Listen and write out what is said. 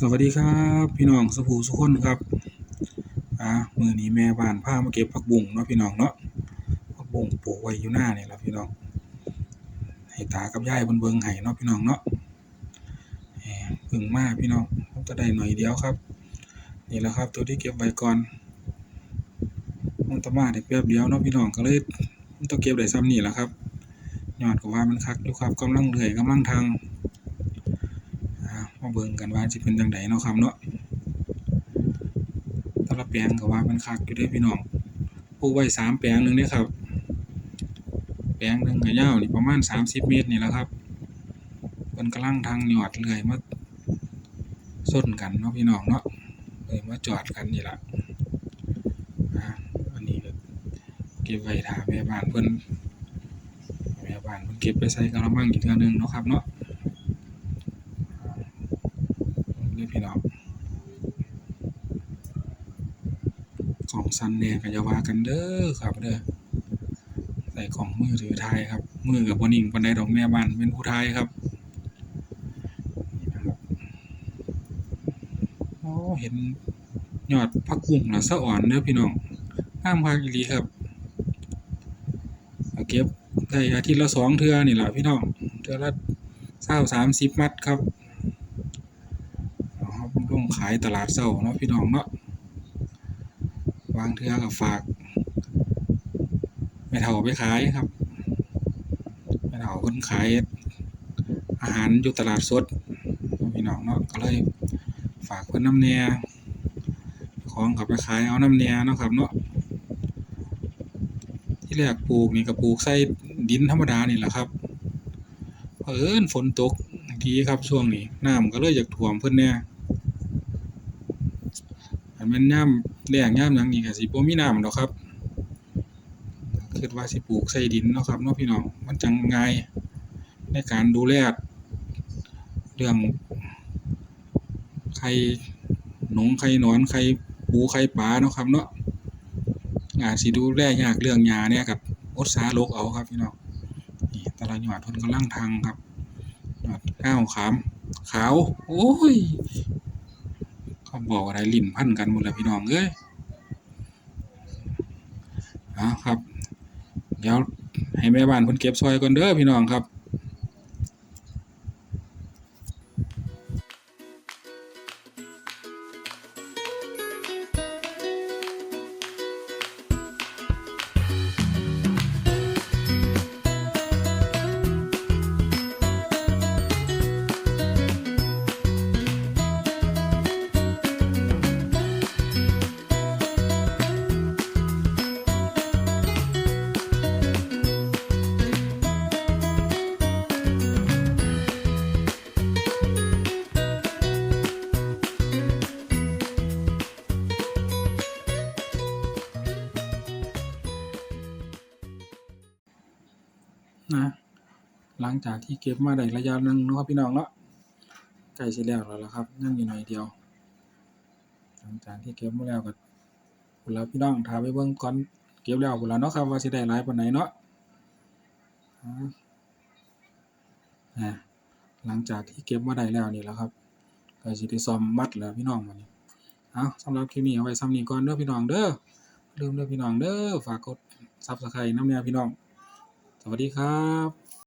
สวัสดีครับพี่น้องสุภูสุคนครับอ่ามือนี้แม่บ้านพามาเก็บผักบุ้งเนาะพี่น้องเนาะผักบุ้งปลูกไว้อยู่หน้าเนี่ยละพี่น้องให้ตากับยายเพิ่นเบิงให้เนาะพี่น้องเนาะแหมพิ่งมาพี่น้องมันก็ได้หน่อยเดียวครับ นี่แหละครับ ตัวที่เก็บไว้ก่อนมันตะมาได้แป๊บเดียวเนาะพี่น้องก็เลยมันต้องเก็บได้ซ้ำนี่ล่ะครับยอดก็ว่ามันคักอยู่ครับกำลังเลื่อยกำลังทาง มาเบิ่งกันว่าสิเป็นจังไดเนาะครับเนาะแต่ละแปลงก็ว่ามันคักอยู่เด้พี่น้องปลูกไว้สามแปลงหนึ่งเด้ครับ แปลงหนึ่งก็ยาวนี่ประมาณ30เมตรนี่แหละครับเพิ่นกำลังทางหยอดเลื่อยมาส้นกันเนาะพี่น้องเนาะเลยมาจอดกันนี่ละอันนี้ก็เก็บไว้ท่าแม่บ้านเพิ่นแม่บ้านเพิ่นเก็บไปใส่กะละมังอีกเทื่อหนึงเนาะครับเนาะี่พี่น้องของซันแน่ก็อย่าว่ากันเด้อครับเด้อใส่ของมือถือไทยครับ มือกับบนิ่งปานใดดอกแม่บ้านเป็นผู้ไทยครับโอ้เห็นยอดผักบุ้งละสะอ่อนเด้อพี่น้องงามคักอีหลีครับเก็บได้อาทิตย์ละสองเทือนี่แหละพี่น้องเทือละ20 30มัดครับเอาครับ ขายตลาดเช้าเนาะพี่น้องเนาะวางเทือก็ฝากแม่เฒ่าไปขายครับแม่เฒ่าเพิ่นขายอาหารอยู่ตลาดสดพี่น้องเนาะก็เลยฝากเพิ่นน้ำแหน่ของก็ไปขายเอาน้ำแหน่เนาะครับเนาะที่แรกปลูกนี่ก็ปลูกใส่ดินธรรมดานี่แหละครับเผอิญฝนตกทีครับช่วงนี้น้ำก็เลยอยากท่วมเพิ่นแหน่อั นแม่นยามแล้งยามหยังนี่ก็สิบ่มีน้ำดอกครับคิดว่าสิปลูกใส่ดินเนาะครับเนาะพี่น้องมันจังง่ายในการดูแลเรื่องไข่หนงไข่หนอนไข่ปูไข่ปลาเนาะครับเนาะอาจสิดูแลยากเรื่องหญ้าเนี่ยกับอดสาลกเอาครับพี่น้องนี่แต่ละยอดเพิ่นกำลังทางครับยอดก้าวขามขาว โอ้ย เขาบอกอะไรลิ้นพันกันหมดแล้วพี่น้องเอ้ยเอาครับ เดี๋ยวให้แม่บ้านเพิ่นเก็บซอยก่อนเด้อพี่น้องครับ นะ หลังจากที่เก็บมาได้ระยะนึงนะครับพี่น้องเนาะใกล้สิแล้วแล้วล่ะครับยังอยู่หน่อยเดียว หลังจากที่เก็บมาแล้วก็พุ่นล่ะพี่น้องถ้าไปเบิ่งก่อนเก็บแล้วพุ่นล่ะเนาะครับว่าสิได้หลายปานใดเนาะนะหลังจากที่เก็บมาได้แล้วนี่แหละครับก็สิได้ซ่อมมัดแล้วพี่น้องบัดนี้เอาสำหรับคลิปนี้เอาไว้ส่ำนี้ก่อนเด้อพี่น้องเด้อลืมเด้อพี่น้องเด้อฝากกด Subscribe นำแนวพี่น้อง วัสดีครับ